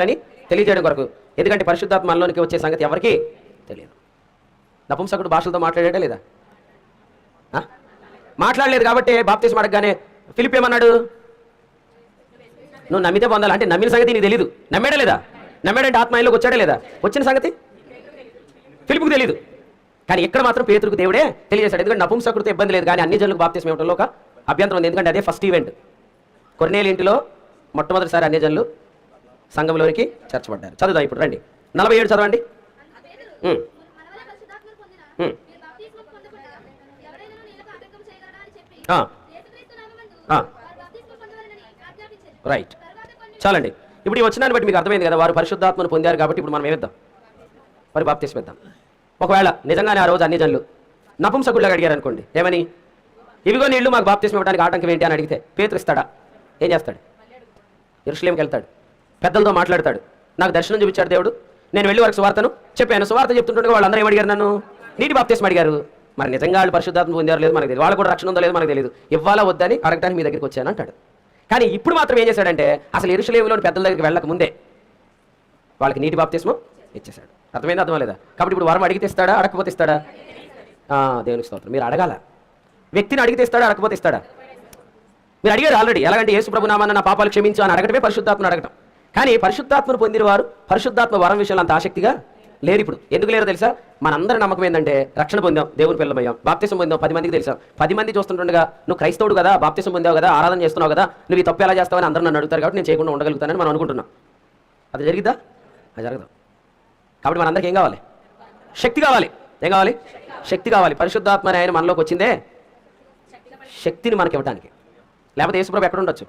అని తెలియజేయడం కొరకు. ఎందుకంటే పరిశుద్ధాత్మ మనలోనికి వచ్చే సంగతి ఎవరికి తెలియదు. నపుంసకుడు భాషలతో మాట్లాడాడా లేదా? మాట్లాడలేదు కాబట్టి బాప్తీసం అడగగానే ఫిలిప్ ఏమన్నాడు? నువ్వు నమ్మితే పొందాలి. అంటే నమ్మిన సంగతి నీకు తెలియదు నమ్మాడా లేదా? నమ్మాడంటే ఆత్మాయంలోకి వచ్చాడా లేదా? వచ్చిన సంగతి ఫిలిప్కు తెలియదు కానీ ఇక్కడ మాత్రం పేతురుకు దేవుడే తెలియజేశాడు. ఎందుకంటే నపుంసకుడితో ఇబ్బంది లేదు. కానీ అన్ని జనులకు బాప్తీసం ఇవ్వడంలో ఒక అభ్యంతరం ఉంది. ఎందుకంటే అదే ఫస్ట్ ఈవెంట్. కొన్నేళ్ళ ఇంటిలో మొట్టమొదటిసారి అన్ని జనులు సంఘంలోనికి చేర్చబడ్డారు. చదువుదాం ఇప్పుడు రండి. నలభై ఏడు చదవండి. రైట్. చాలండి. ఇప్పుడు ఈ వచ్చినాన్ని బట్టి మీకు అర్థమైంది కదా వారు పరిశుద్ధాత్మను పొందారు కాబట్టి ఇప్పుడు మనం ఏమిద్దాం? మరి బాప్తీసం ఇద్దాం. ఒకవేళ నిజంగానే ఆ రోజు అన్ని జనులు నపుంసకుళ్ళగా అడిగారు అనుకోండి ఏమని? ఇవిగో నీళ్ళు మాకు బాప్తీసం ఇవ్వడానికి ఆటంకం ఏంటి అని అడిగితే పేతురు ఇస్తాడా? ఏం చేస్తాడు? ఇరుషులేంకి వెళ్తాడు. పెద్దలతో మాట్లాడతాడు. నాకు దర్శనం చూపించాడు దేవుడు. నేను వెళ్ళి వారికి సువార్తను చెప్పాను. సువార్త చెప్తుంటే వాళ్ళందరూ ఏమడిగారు నన్ను? నీటి బాప్తీసం అడిగారు. మరి నిజంగా వాళ్ళు పరిశుద్ధాత్మ పొందారు లేదు మనకు తెలియదు. వాళ్ళు కూడా రక్షణ ఉందో లేదు మనకు తెలియదు. ఇవ్వాలా వద్దని అడగడానికి మీ దగ్గరికి వచ్చాను అంటాడు. కానీ ఇప్పుడు మాత్రం ఏం చేశాడంటే అసలు ఎరుసలేములోని పెద్దల దగ్గరికి వెళ్ళక ముందే వాళ్ళకి నీటి బాప్తీసము ఇచ్చేశాడు. అర్థమైంది అర్థం లేదా? కాబట్టి ఇప్పుడు వరం అడిగితే ఇస్తాడా అడగకపోతే ఇస్తాడా? ఆ, దేవునికి స్తోత్రం. మీరు అడగాల. వ్యక్తిని అడిగితే ఇస్తాడా అడగకపోతే ఇస్తాడా? మీరు అడిగారు ఆల్రెడీ. ఎలాగంటే యేసు ప్రభు నామాన నా పాపాలు క్షమించు అని అడగటమే పరిశుద్ధాత్మను అడగటం. కానీ పరిశుద్ధాత్మను పొందిన వారు పరిశుద్ధాత్మ వరం విషయంలో అంత ఆసక్తిగా లేరు ఇప్పుడు ఎందుకు లేరు తెలుసా? మనందరి నమ్మకం ఏంటంటే రక్షణ పొందాం దేవుని పిల్లమయ్యాం బాప్తిసం పొందాం పది మందికి తెలుసా? పది మంది చూస్తుంటుండగా నువ్వు క్రైస్తవుడు కదా బాప్తిసం పొందావు కదా ఆరాధన చేస్తున్నావు కదా నువ్వు ఈ తప్పు ఎలా చేస్తావని అందరూ నన్ను అడుగుతారు కాబట్టి నేను చేయకుండా ఉండగలుగుతానని మనం అనుకుంటున్నాం. అది జరిగిద్దా? అది జరగదు. కాబట్టి మనందరికి ఏం కావాలి? శక్తి కావాలి. ఏం కావాలి? శక్తి కావాలి. పరిశుద్ధాత్మ ఆయన మనలోకి వచ్చిందే? శక్తిని మనకి ఇవ్వడానికి లేకపోతే యేసుప్రభు ఎక్కడ ఉండొచ్చు?